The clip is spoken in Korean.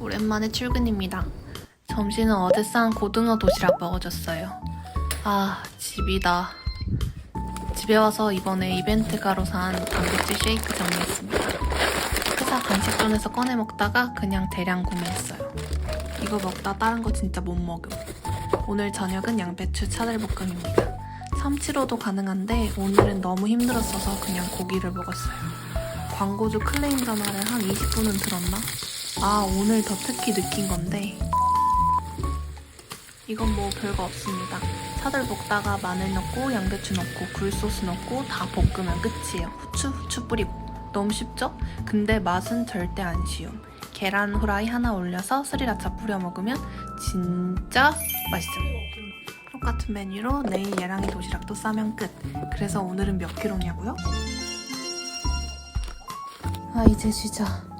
오랜만에 출근입니다. 점심은 어제 싼 고등어 도시락 먹어줬어요. 아, 집이다. 집에 와서 이번에 이벤트 가로 산 단백질 쉐이크 정리했습니다. 회사 간식존에서 꺼내 먹다가 그냥 대량 구매했어요. 이거 먹다 다른 거 진짜 못 먹음. 오늘 저녁은 양배추 차들볶음입니다. 삼치로도 가능한데 오늘은 너무 힘들었어서 그냥 고기를 먹었어요. 광고주 클레임 전화를 한 20분은 들었나? 아, 오늘 더 특히 느낀 건데. 이건 뭐 별거 없습니다. 차들 볶다가 마늘 넣고 양배추 넣고 굴소스 넣고 다 볶으면 끝이에요. 후추, 후추 뿌리고. 너무 쉽죠? 근데 맛은 절대 안 쉬움. 계란 후라이 하나 올려서 스리라차 뿌려 먹으면 진짜 맛있음. 똑같은 메뉴로 내일 얘랑이 도시락도 싸면 끝. 그래서 오늘은 몇 킬로냐고요? 아 이제 쉬자.